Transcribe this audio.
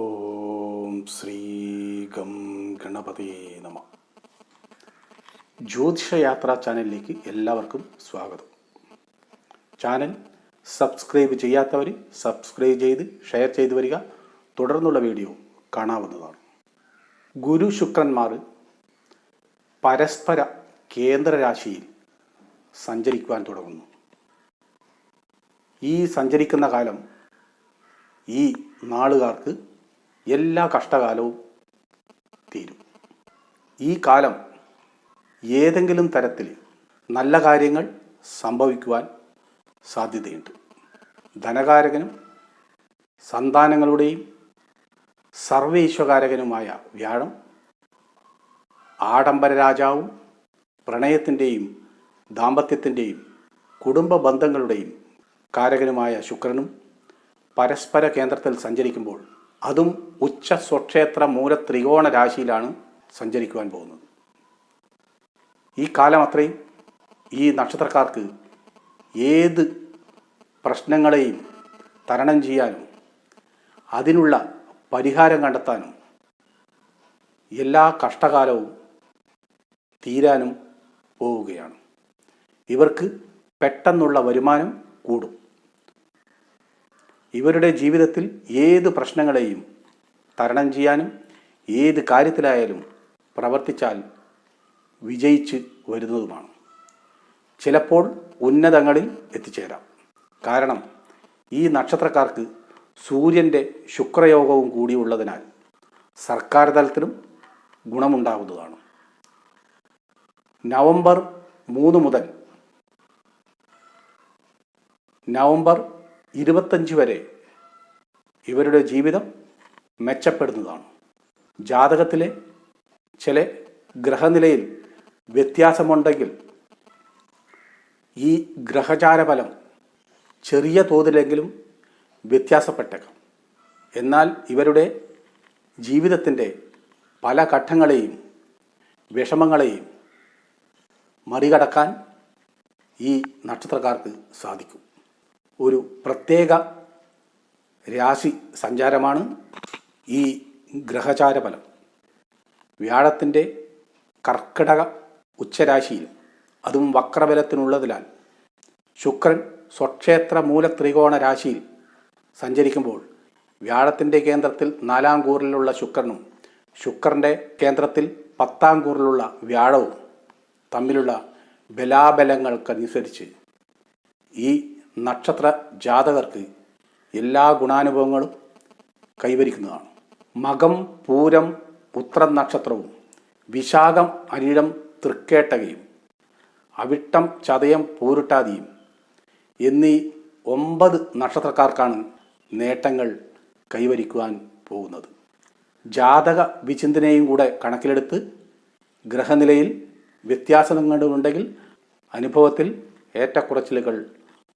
ഓം Shri gum Ganapathi നമ. ജ്യോതിഷയാത്രാ ചാനലിലേക്ക് എല്ലാവർക്കും സ്വാഗതം. ചാനൽ സബ്സ്ക്രൈബ് ചെയ്യാത്തവർ സബ്സ്ക്രൈബ് ചെയ്ത് ഷെയർ ചെയ്തു വരിക. തുടർന്നുള്ള വീഡിയോ കാണാവുന്നതാണ്. ഗുരു ശുക്രന്മാർ പരസ്പര കേന്ദ്രരാശിയിൽ സഞ്ചരിക്കുവാൻ തുടങ്ങുന്നു. ഈ സഞ്ചരിക്കുന്ന കാലം ഈ നാളുകാർക്ക് എല്ലാ കഷ്ടകാലവും തീരും. ഈ കാലം ഏതെങ്കിലും തരത്തിൽ നല്ല കാര്യങ്ങൾ സംഭവിക്കുവാൻ സാധ്യതയുണ്ട്. ധനകാരകനും സന്താനങ്ങളുടെയും സർവേശ്വകാരകനുമായ വ്യാഴം ആഡംബര രാജാവും പ്രണയത്തിന്റെയും ദാമ്പത്യത്തിന്റെയും കുടുംബ ബന്ധങ്ങളുടെയും കാരകനുമായ ശുക്രനും പരസ്പര കേന്ദ്രത്തിൽ സഞ്ചരിക്കുമ്പോൾ അതും ഉച്ച സ്വക്ഷേത്ര മൂല ത്രികോണ രാശിയിലാണ് സഞ്ചരിക്കുവാൻ പോകുന്നത്. ഈ കാലം അത്രയും ഈ നക്ഷത്രക്കാർക്ക് ഏത് പ്രശ്നങ്ങളെയും തരണം ചെയ്യാനും അതിനുള്ള പരിഹാരം കണ്ടെത്താനും എല്ലാ കഷ്ടകാലവും തീരാനും പോവുകയാണ്. ഇവർക്ക് പെട്ടെന്നുള്ള വരുമാനം കൂടും. ഇവരുടെ ജീവിതത്തിൽ ഏത് പ്രശ്നങ്ങളെയും തരണം ചെയ്യാനും ഏത് കാര്യത്തിലായാലും പ്രവർത്തിച്ചാൽ വിജയിച്ച് വരുന്നതുമാണ്. ചിലപ്പോൾ ഉന്നതങ്ങളിൽ എത്തിച്ചേരാം. കാരണം ഈ നക്ഷത്രക്കാർക്ക് സൂര്യന്റെ ശുക്രയോഗവും കൂടി ഉള്ളതിനാൽ സർക്കാർ തലത്തിലും ഗുണമുണ്ടാകുന്നതാണ് നവംബർ മൂന്ന് മുതൽ നവംബർ ഇരുപത്തഞ്ച് വരെ ഇവരുടെ ജീവിതം മെച്ചപ്പെടുന്നതാണ്. ജാതകത്തിലെ ചില ഗ്രഹനിലയിൽ വ്യത്യാസമുണ്ടെങ്കിൽ ഈ ഗ്രഹചാരഫലം ചെറിയ തോതിലെങ്കിലും വ്യത്യാസപ്പെട്ടേക്കാം. എന്നാൽ ഇവരുടെ ജീവിതത്തിന്റെ പല ഘട്ടങ്ങളെയും വിഷമങ്ങളെയും മറികടക്കാൻ ഈ നക്ഷത്രക്കാർക്ക് സാധിക്കും. ഒരു പ്രത്യേക രാശി സഞ്ചാരമാണ് ഈ ഗ്രഹചാരഫലം വ്യാഴത്തിന്റെ കർക്കിടക ഉച്ചരാശിയിൽ അതും വക്രബലത്തിനുള്ളതിനാൽ ശുക്രൻ സ്വക്ഷേത്ര മൂല ത്രികോണ രാശിയിൽ സഞ്ചരിക്കുമ്പോൾ വ്യാഴത്തിന്റെ കേന്ദ്രത്തിൽ നാലാം കൂറിലുള്ള ശുക്രനും ശുക്രന്റെ കേന്ദ്രത്തിൽ പത്താം കൂറിലുള്ള വ്യാഴവും തമ്മിലുള്ള ബലാബലങ്ങൾക്കനുസരിച്ച് ഈ നക്ഷത്ര ജാതകർക്ക് എല്ലാ ഗുണാനുഭവങ്ങളും കൈവരിക്കുന്നതാണ്. മകം പൂരം ഉത്രം നക്ഷത്രവും വിശാഖം അനിഴം തൃക്കേട്ടകയും അവിട്ടം ചതയം പൂരുട്ടാതിയും എന്നീ ഒമ്പത് നക്ഷത്രക്കാർക്കാണ് നേട്ടങ്ങൾ കൈവരിക്കുവാൻ പോകുന്നത്. ജാതക വിചിന്തനയും കൂടെ കണക്കിലെടുത്ത് ഗ്രഹനിലയിൽ വ്യത്യാസങ്ങളുണ്ടെങ്കിൽ അനുഭവത്തിൽ ഏറ്റക്കുറച്ചിലുകൾ